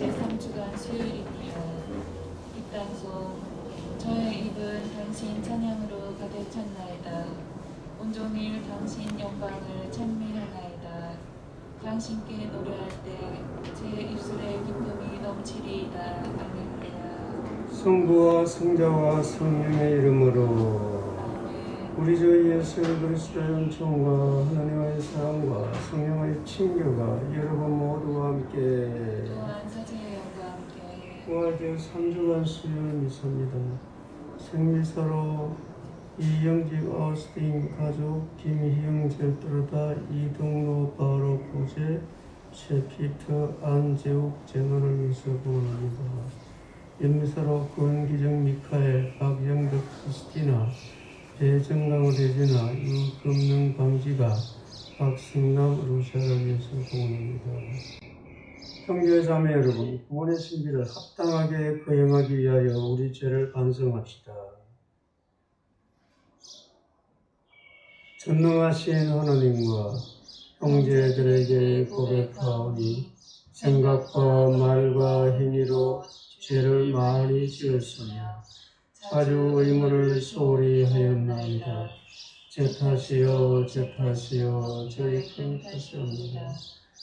제3주간 수요일입니다. 입단소 저의 입은 당신 찬양으로 가득 찼나이다. 온종일 당신 영광을 찬미하나이다. 당신께 노래할 때 제 입술에 기쁨이 넘치리이다. 할렐루야. 성부와 성자와 성령의 이름으로 아멘. 우리 주 예수 그리스도의 은총과 하나님의 사랑과 성령의 친교가 여러분 모두와 함께 또한 사제의 영과 함께 부활절 3주간 수요일 미사입니다. 생미사로 이영직 아우스틴 가족 김희영 젤트르다 이동로 바로 부재 최피터 안재욱 위해서 구원합니다. 연미사로 구원기정 미카엘 박영덕 크리스티나 배정강 레지나 유금능 방지가 박승남 루샤를 위해서 구원합니다. 형제 자매 여러분, 구원의 신비를 합당하게 거행하기 위하여 우리 죄를 반성합시다. 전능하신 하나님과 형제들에게 고백하오니 생각과 말과 행위로 죄를 많이 지었으며 자주 의문을 소홀히 하였나이다. 제 탓이요, 제 탓이요, 저희 큰 탓이옵니다.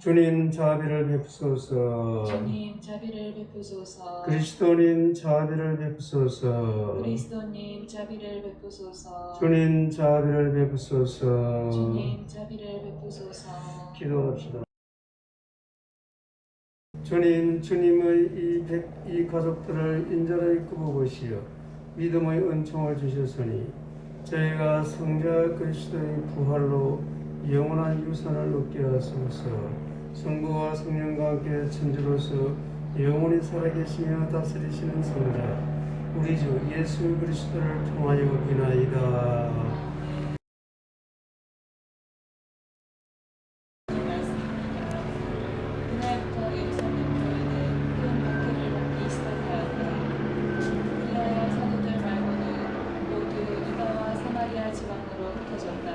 주님 자비를 베푸소서. 주님 자비를 베푸소서. 그리스도님 자비를 베푸소서. 그리스도님 자비를 베푸소서. 주님 자비를 베푸소서. 주님 자비를 베푸소서. 기도합시다. 주님, 주님의 이, 백, 이 가족들을 인자로 이끌어 보시어 믿음의 은총을 주셨으니 저희가 성자 그리스도의 부활로 영원한 유산을 얻게 하소서. 성부와 성령과 함께 천주로서 영원히 살아계시며 다스리시는 성자 우리 주 예수 그리스도를 통하여 비나이다. 그날부터 예루살렘 교회는 큰 박해를 받기 시작하였다. 유다야 사도들 말고는 모두 유다와 사마리아 지방으로 흩어졌다.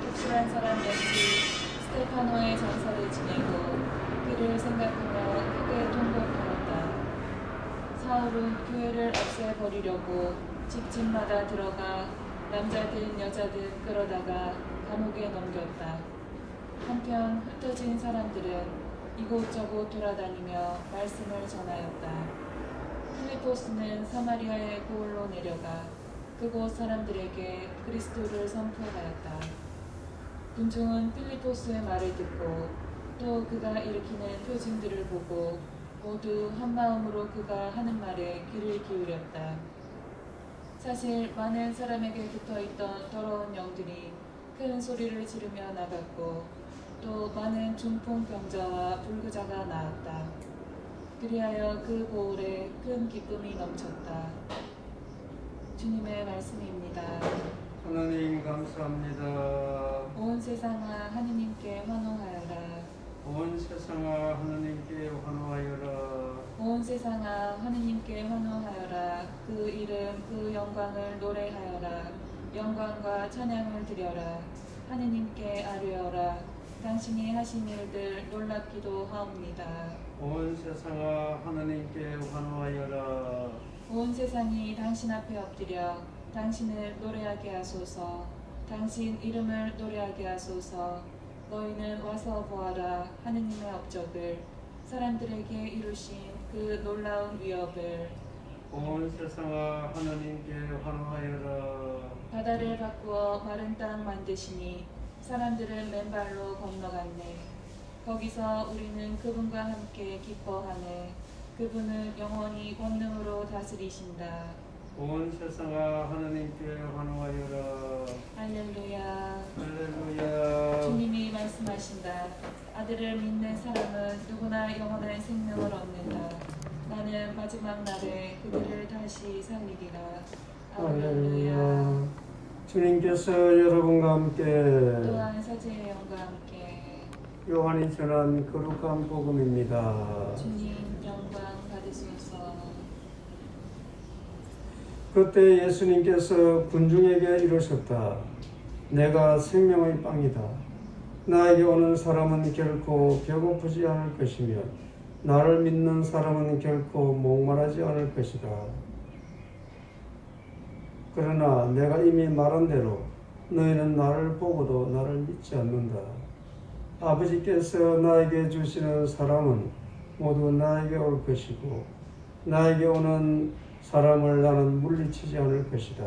독실한 사람 역시 스테파노의 전사를 지내고 그를 생각하며 크게 통곡하였다. 사울은 교회를 없애버리려고 집집마다 들어가 남자든 여자든 끌어다가 감옥에 넘겼다. 한편 흩어진 사람들은 이곳저곳 돌아다니며 말씀을 전하였다. 필리포스는 사마리아의 고을로 내려가 그곳 사람들에게 그리스도를 선포하였다. 군중은 필리포스의 말을 듣고 또 그가 일으키는 표징들을 보고 모두 한 마음으로 그가 하는 말에 귀를 기울였다. 사실 많은 사람에게 붙어 있던 더러운 영들이 큰 소리를 지르며 나갔고 또 많은 중풍 병자와 불구자가 나았다. 그리하여 그 고을에 큰 기쁨이 넘쳤다. 주님의 말씀입니다. 하나님 감사합니다. 온 세상아 하느님께 환호하여라. 온 세상아 하나님께 환호하여라. 온 세상아 하느님께 환호하여라. 그 이름 그 영광을 노래하여라. 영광과 찬양을 드려라. 하느님께 아뢰어라. 당신이 하신 일들 놀랍기도 하옵니다. 온 세상아 하나님께 환호하여라. 온 세상이 당신 앞에 엎드려 당신을 노래하게 하소서. 당신 이름을 노래하게 하소서. 너희는 와서 보아라. 하느님의 업적을 사람들에게 이루신 그 놀라운 위협을 온 세상아 하나님께 환호하여라. 바다를 바꾸어 마른 땅 만드시니 사람들은 맨발로 건너갔네. 거기서 우리는 그분과 함께 기뻐하네. 그분은 영원히 권능으로 다스리신다. 온 세상아 하나님께 환호하여라. 할렐루야. 할렐루야. 주님이 말씀하신다. 아들을 믿는 사람은 누구나 영원한 생명을 얻는다. 나는 마지막 날에 그들을 다시 살리리라. 할렐루야. 주님께서 여러분과 함께 또한 서재의 영과 함께 요한이 전한 거룩한 복음입니다. 주님 영광 받으소서. 그때 예수님께서 군중에게 이르셨다. 내가 생명의 빵이다. 나에게 오는 사람은 결코 배고프지 않을 것이며 나를 믿는 사람은 결코 목마르지 않을 것이다. 그러나 내가 이미 말한 대로 너희는 나를 보고도 나를 믿지 않는다. 아버지께서 나에게 주시는 사람은 모두 나에게 올 것이고 나에게 오는 사람을 나는 물리치지 않을 것이다.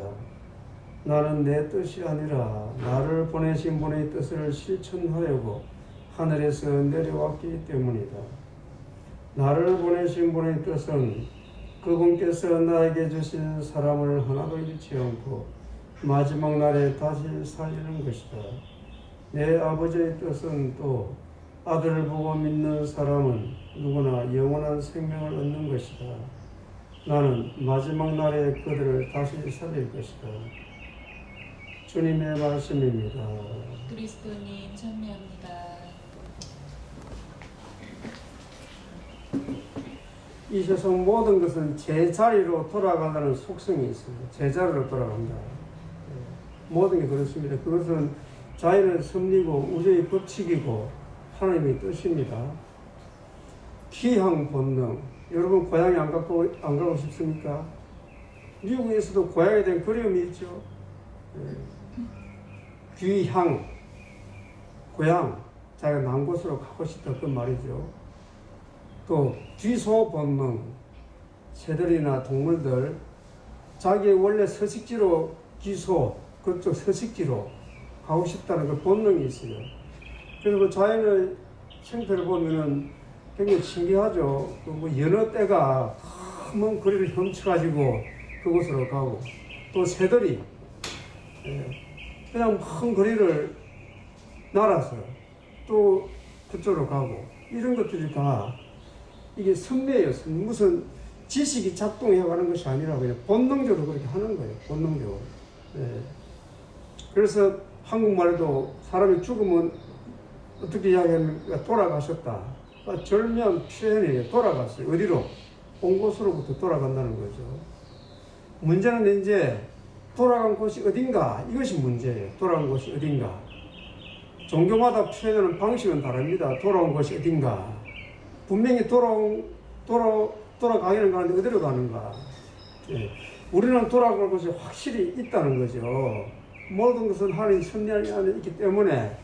나는 내 뜻이 아니라 나를 보내신 분의 뜻을 실천하려고 하늘에서 내려왔기 때문이다. 나를 보내신 분의 뜻은 그분께서 나에게 주신 사람을 하나도 잃지 않고 마지막 날에 다시 살리는 것이다. 내 아버지의 뜻은 또 아들을 보고 믿는 사람은 누구나 영원한 생명을 얻는 것이다. 나는 마지막 날에 그들을 다시 살릴 것이다. 주님의 말씀입니다. 그리스도님 찬미합니다. 이 세상 모든 것은 제자리로 돌아간다는 속성이 있습니다. 제자리로 돌아간다. 예, 모든 게 그렇습니다. 그것은 자연의 섭리고 우주의 법칙이고 하나님의 뜻입니다. 기향 본능. 여러분 고향에 안 가고 안 가고 싶습니까? 미국에서도 고향에 대한 그리움이 있죠. 예. 귀향, 고향, 자기가 난 곳으로 가고 싶다 그 말이죠. 또 귀소 본능, 새들이나 동물들 자기의 원래 서식지로 귀소 그쪽 서식지로 가고 싶다는 그 본능이 있어요. 그래서 그 자연의 생태를 보면은 굉장히 신기하죠. 그뭐 여러 떼가 먼 거리를 훔쳐가지고 그곳으로 가고 또 새들이 예, 그냥 먼 거리를 날아서 또 그쪽으로 가고 이런 것들이 다 이게 선배예요. 선- 무슨 지식이 작동해 가는 것이 아니라 그냥 본능적으로 그렇게 하는 거예요. 본능적으로. 예. 그래서 한국말에도 사람이 죽으면 어떻게 이야기합니까? 돌아가셨다. 아, 절묘한 표현이에요. 돌아갔어요. 어디로? 온 곳으로부터 돌아간다는 거죠. 문제는 이제 돌아간 곳이 어딘가 이것이 문제예요. 돌아간 곳이 어딘가. 종교마다 표현하는 방식은 다릅니다. 돌아온 곳이 어딘가. 분명히 돌아온 돌아 돌아가기는 가는데 어디로 가는가? 예. 우리는 돌아갈 곳이 확실히 있다는 거죠. 모든 것은 하나님 섭리 안에 있기 때문에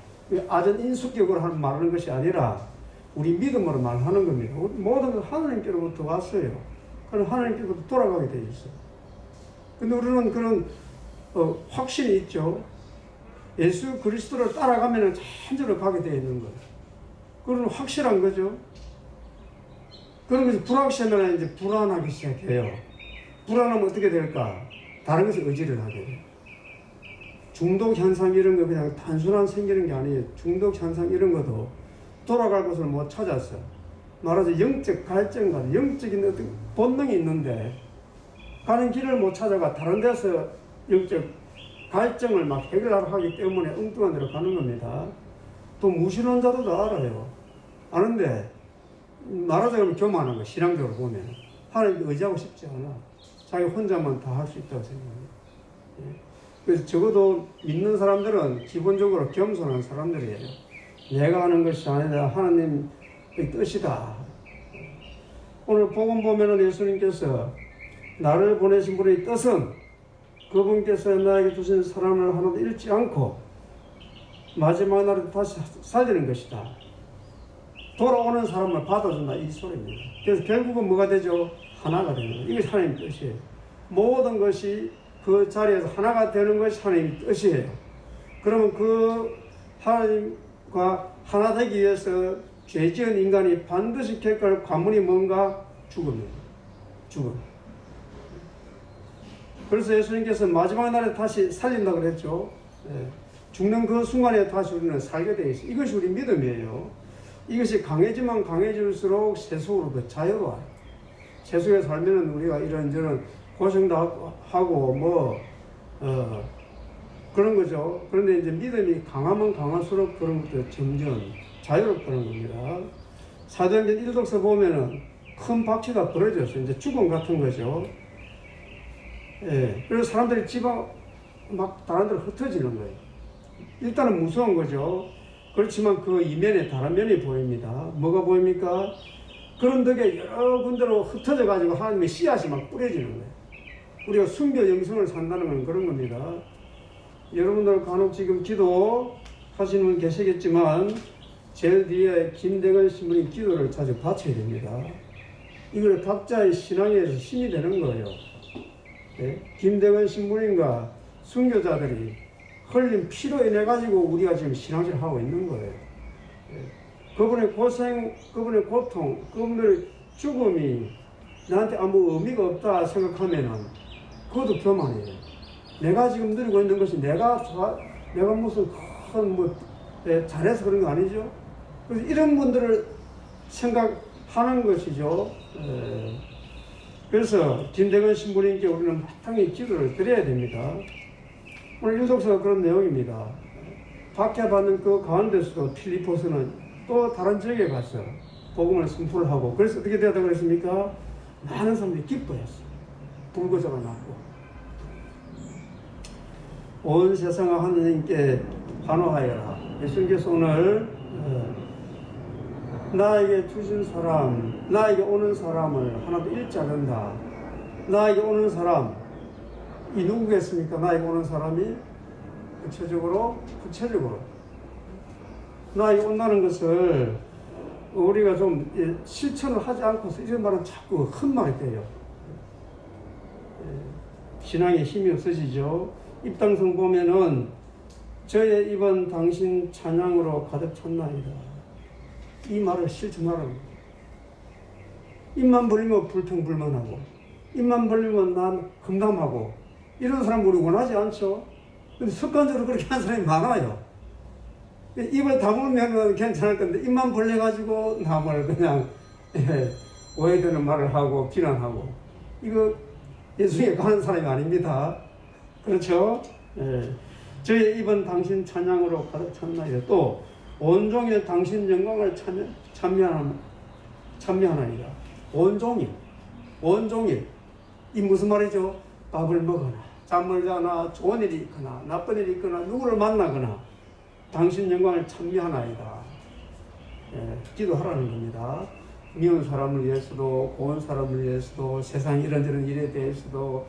아전 인수격으로 하는 말하는 것이 아니라 우리 믿음으로 말하는 겁니다. 모든 것 하나님께로부터 왔어요. 그럼 하나님께로부터 돌아가게 돼 있어. 근데 우리는 그런 어, 확신이 있죠. 예수 그리스도를 따라가면 천주로 가게 되어 있는 거예요. 그건 확실한 거죠. 것이 불확실하면 이제 불안하기 시작해요. 불안하면 어떻게 될까? 다른 것에 의지를 하게 돼요. 중독 현상 이런 거 그냥 단순한 생기는 게 아니에요. 중독 현상 이런 것도 돌아갈 곳을 못 찾았어. 말하자 영적 갈증 같은 영적인 어떤 본능이 있는데 가는 길을 못 찾아가 다른 데서 영적 갈증을 막 해결하려 하기 때문에 엉뚱한 데로 가는 겁니다. 또 무신론 자들도 알아요. 아는데 말하자면 교만한 거 신앙적으로 보면 하나님 의지하고 싶지 않아. 자기 혼자만 다 할 수 있다고 생각해요. 예. 그래서 적어도 믿는 사람들은 기본적으로 겸손한 사람들이에요. 내가 하는 것이 아니라 하나님의 뜻이다. 오늘 복음 보면은 예수님께서 나를 보내신 분의 뜻은 그분께서 나에게 주신 사람을 하나도 잃지 않고 마지막 날에 다시 살리는 것이다. 돌아오는 사람을 받아준다 이 소리입니다. 그래서 결국은 뭐가 되죠? 하나가 되는 거예요. 이게 하나님 뜻이에요. 모든 것이 그 자리에서 하나가 되는 것이 하나님 뜻이에요. 그러면 그 하나님과 하나 되기 위해서 죄 지은 인간이 반드시 겪을 관문이 뭔가? 죽음입니다. 죽음. 그래서 예수님께서 마지막 날에 다시 살린다 그랬죠. 예. 죽는 그 순간에 다시 우리는 살게 되어 있어요. 이것이 우리 믿음이에요. 이것이 강해지면 강해질수록 세속으로 더 자유로워요. 세속에 살면은 우리가 이런저런 고생도 하고- 뭐 어, 그런 거죠. 그런데 이제 믿음이 강하면 강할수록 그런 것도 점점 자유롭다는 겁니다. 사도행전 1독서 보면은 큰 박해가 벌어졌어요. 이제 죽음 같은 거죠. 예. 그래서 사람들이 집안 막 다른 데로 흩어지는 거예요. 일단은 무서운 거죠. 그렇지만 그 이면에 다른 면이 보입니다. 뭐가 보입니까? 그런 덕에 여러 군데로 흩어져 가지고 하나님의 씨앗이 막 뿌려지는 거예요. 우리가 순교 영성을 산다는 건 그런 겁니다. 여러분들 간혹 지금 기도 하시는 분 계시겠지만 제일 뒤에 김대건 신부님 기도를 자주 바쳐야 됩니다. 이걸 각자의 신앙에서 힘이 되는 거예요. 네? 김대건 신부님과 순교자들이 흘린 피로 인해 가지고 우리가 지금 신앙생활 하고 있는 거예요. 네. 그분의 고생, 그분의 고통, 그분의 죽음이 나한테 아무 의미가 없다 생각하면은 그것도 교만이에요. 내가 지금 누리고 있는 것이 내가 자, 내가 무슨 큰뭐 잘해서 그런 거 아니죠? 그래서 이런 분들을 생각하는 것이죠. 에, 그래서 김대건 신부님께 우리는 마땅히 기도를 드려야 됩니다. 오늘 유독서가 그런 내용입니다. 박해받는 그 가운데서도 필리포스는 또 다른 지역에 가서 복음을 선포를 하고 그래서 어떻게 되었다고 그랬습니까? 많은 사람들이 기뻐했어요. 불거져가 났고 온 세상을 하느님께 환호하여라. 예수님께서 오늘 어, 나에게 주신 사람, 나에게 오는 사람을 하나도 잃지 않는다. 나에게 오는 사람, 이 누구겠습니까? 나에게 오는 사람이 구체적으로, 구체적으로. 나에게 온다는 것을 우리가 좀 예, 실천을 하지 않고서 이런 말은 자꾸 헛말이 돼요. 예, 신앙에 힘이 없어지죠. 입당성 보면은 저의 입은 당신 찬양으로 가득 찼나이다. 이 말을 실천하라는. 입만 벌리면 불평불만하고 입만 벌리면 난 험담하고 이런 사람 우리 원하지 않죠. 근데 습관적으로 그렇게 하는 사람이 많아요. 입을 다물면 괜찮을 건데 입만 벌려가지고 남을 그냥 예, 오해되는 말을 하고 비난하고 이거 예수에 가는 사람이 아닙니다. 그렇죠? 예. 저의 입은 당신 찬양으로 가득 찼나이다. 또 온종일 당신 영광을 찬- 찬미하나 찬미하나이다. 온종일, 온종일 이 무슨 말이죠? 밥을 먹거나 잠을 자나 좋은 일이 있거나 나쁜 일이 있거나 누구를 만나거나 당신 영광을 찬미하나이다. 예, 기도하라는 겁니다. 미운 사람을 위해서도 고운 사람을 위해서도 세상 이런저런 일에 대해서도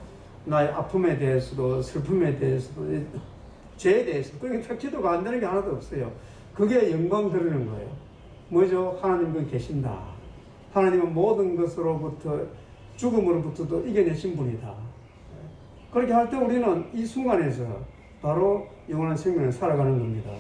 나의 아픔에 대해서도 슬픔에 대해서도 죄에 대해서 그러니까 기도가 안 되는 게 하나도 없어요. 그게 영광 드리는 거예요. 뭐죠? 하나님은 계신다. 하나님은 모든 것으로부터 죽음으로부터도 이겨내신 분이다. 그렇게 할 때 우리는 이 순간에서 바로 영원한 생명을 살아가는 겁니다.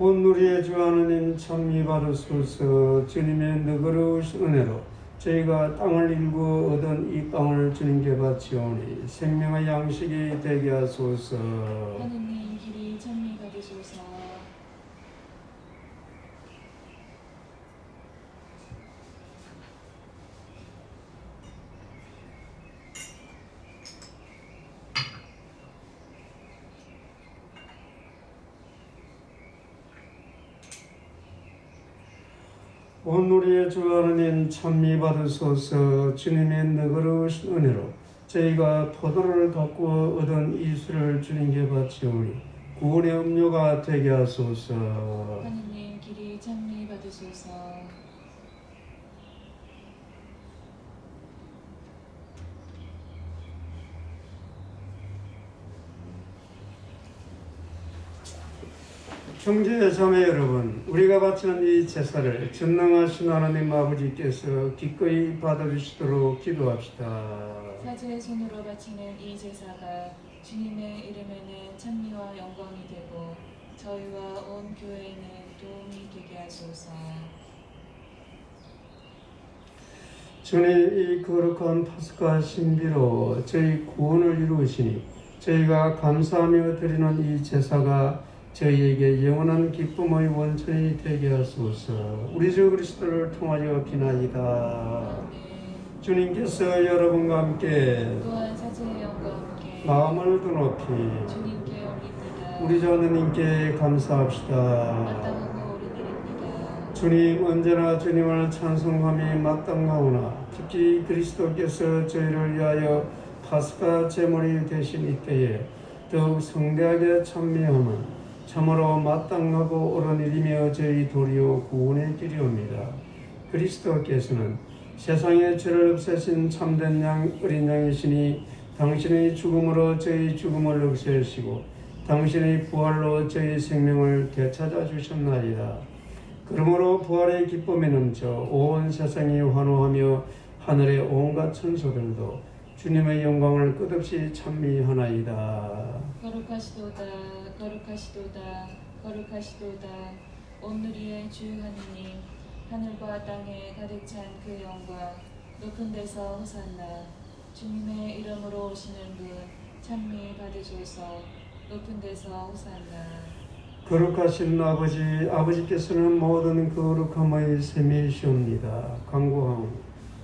온 우리의 주 하나님 참미 받으소서 주님의 너그러우신 은혜로 저희가 땅을 일구 얻은 이 땅을 주님께 바치오니 생명의 양식이 되게 하소서. 하느님 길이 찬미 받으소서 온 우리의 주 하나님 참미 받으소서 주님의 너그러우신 은혜로 저희가 포도를 갖고 얻은 이 술을 주님께 바치오니 구원의 음료가 되게 하소서. 하느님 길이 찬미 받으소서 형제 자매 여러분, 우리가 바치는 이 제사를 전능하신 하나님 아버지께서 기꺼이 받아주시도록 기도합시다. 사제의 손으로 바치는 이 제사가 주님의 이름에는 찬미와 영광이 되고 저희와 온 교회는 도움이 되게 하소서. 주님 이 거룩한 파스카 신비로 저희 구원을 이루시니 저희가 감사하며 드리는 이 제사가 저희에게 영원한 기쁨의 원천이 되게 하소서. 우리 주 그리스도를 통하여 비나이다. 주님께서 여러분과 함께 마음을 더 높이. 우리 주 하느님께 감사합시다. 주님 언제나 주님을 찬송함이 마땅하오나 특히 그리스도께서 저희를 위하여 파스카 제물이 되신 이때에 더욱 성대하게 찬미함은 참으로 마땅하고 옳은 일이며 저희 도리어 구원의 길이옵니다. 그리스도께서는 세상의 죄를 없애신 참된 양 어린 양이시니 당신의 죽음으로 저희 죽음을 없애시고 당신의 부활로 저희 생명을 되찾아 주셨나이다. 그러므로 부활의 기쁨이 넘쳐 온 세상이 환호하며 하늘의 온갖 천소들도 주님의 영광을 끝없이 찬미하나이다. 거룩하시도다 거룩하시도다 거룩하시도다 오늘의 주 하느님 하늘과 땅에 가득 찬 그 영광 높은 데서 호산나 주님의 이름으로 오시는 분 찬미 받으소서 높은 데서 호산나 거룩하신 아버지, 아버지께서는 모든 거룩함의 셈이시옵니다. 강구하오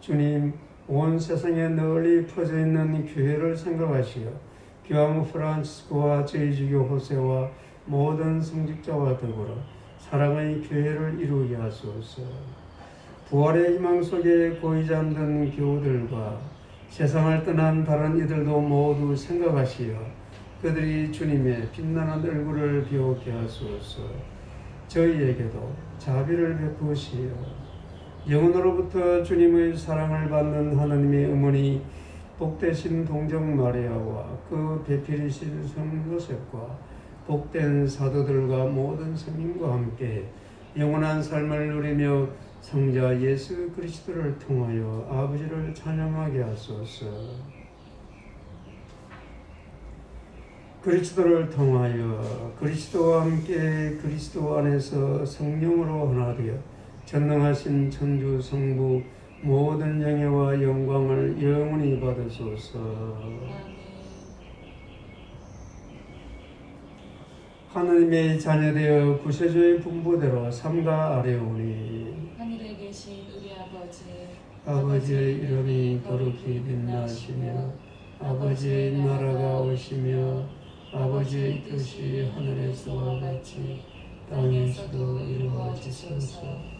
주님 온 세상에 널리 퍼져 있는 교회를 생각하시어 교황 프란치스코와 저희 주교 호세와 모든 성직자와 더불어 사랑의 교회를 이루게 하소서. 부활의 희망 속에 고이 잠든 교우들과 세상을 떠난 다른 이들도 모두 생각하시어 그들이 주님의 빛나는 얼굴을 비우게 하소서. 저희에게도 자비를 베푸시어 영혼으로부터 주님의 사랑을 받는 하나님의 어머니 복되신 동정 마리아와 그 배필이신 성 요셉과 복된 사도들과 모든 성인과 함께 영원한 삶을 누리며 성자 예수 그리스도를 통하여 아버지를 찬양하게 하소서. 그리스도를 통하여 그리스도와 함께 그리스도 안에서 성령으로 하나 되어 전능하신 천주 성부 모든 영예와 영광을 영원히 받으소서. 하느님의 자녀되어 구세주의 분부대로 삼가 아뢰오니 하늘에 계신 우리 아버지 아버지의 이름이 거룩히 빛나시며 아버지의 나라가 오시며 아버지의 뜻이 하늘에서와 같이 땅에서도 이루어지소서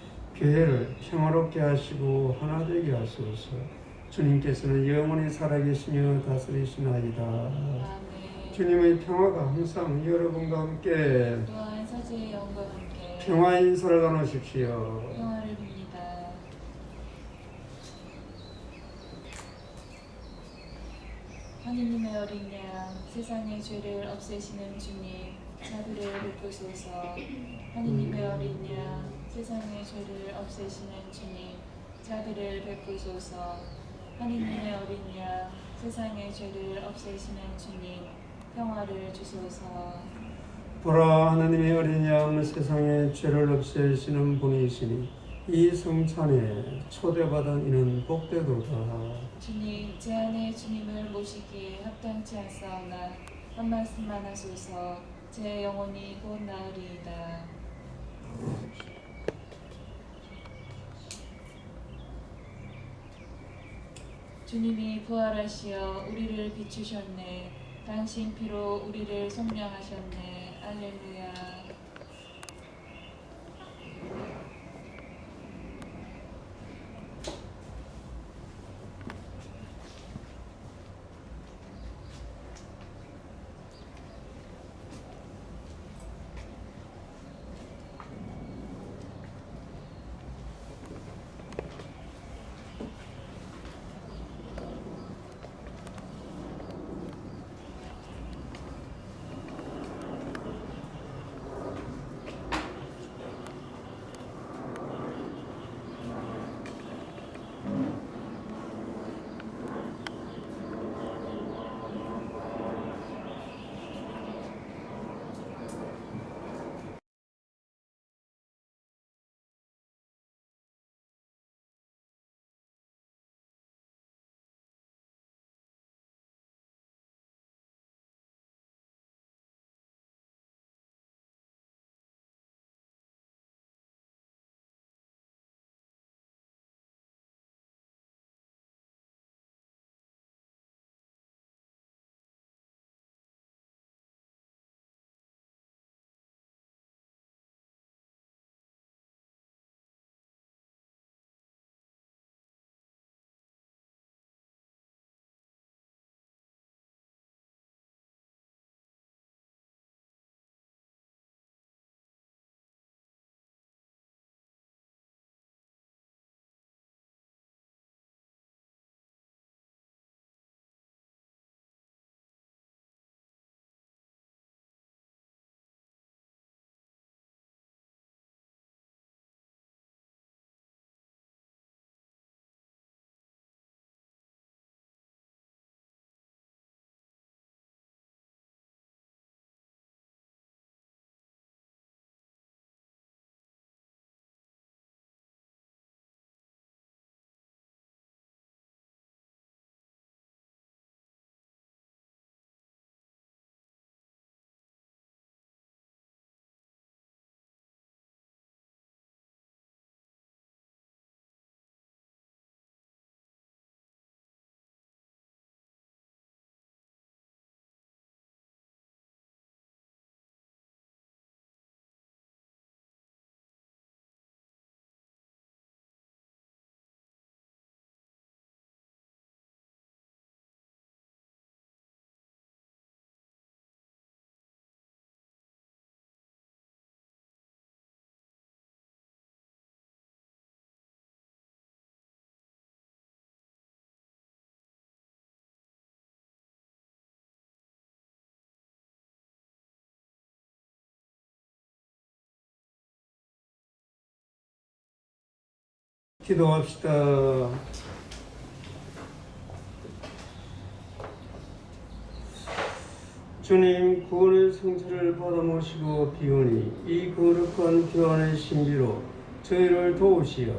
교회를 평화롭게 하시고 하나 되게 하소서. 주님께서는 영원히 살아계시며 다스리시나이다. 아멘. 주님의 평화가 항상 여러분과 함께. 평화의 인사를 나누십시오. 평화를 빕니다. 하느님의 어린 양 세상의 죄를 없애시는 주님 자비를 베푸소서. 하느님의 어린 양 세상의 죄를 없애시는 주님 자비를 베푸소서. 하느님의 어린 양 세상의 죄를 없애시는 주님 평화를 주소서. 보라 하나님의 어린 양 세상의 죄를 없애시는 분이시니 이 성찬에 초대받은 이는 복되도다. 주님, 제 안에 주님을 모시기에 합당치 않사오나 한 말씀만 하소서. 제 영혼이 곧 나으리이다. 주님이 부활하시어 우리를 비추셨네. 당신 피로 우리를 속량하셨네. 알렐루야. 기도합시다. 주님 구원의 성체를 받아 모시고 비오니 이 거룩한 교환의 신비로 저희를 도우시어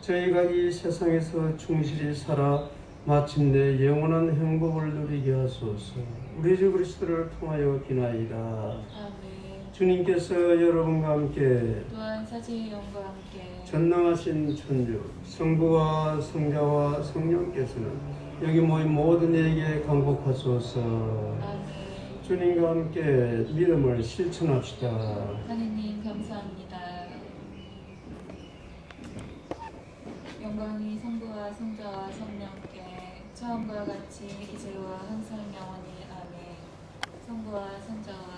저희가 이 세상에서 충실히 살아 마침내 영원한 행복을 누리게 하소서 우리 주 그리스도를 통하여 비나이다 아멘. 주님께서 여러분과 함께 또한 사지의 영과 함께 전능하신 천주 성부와 성자와 성령께서는 여기 모인 모든 이에게 강복하소서 아멘. 주님과 함께 믿음을 실천합시다. 하느님 감사합니다. 영광이 성부와 성자와 성령께 처음과 같이 이제와 항상 영원히 아멘. 성부와 성자와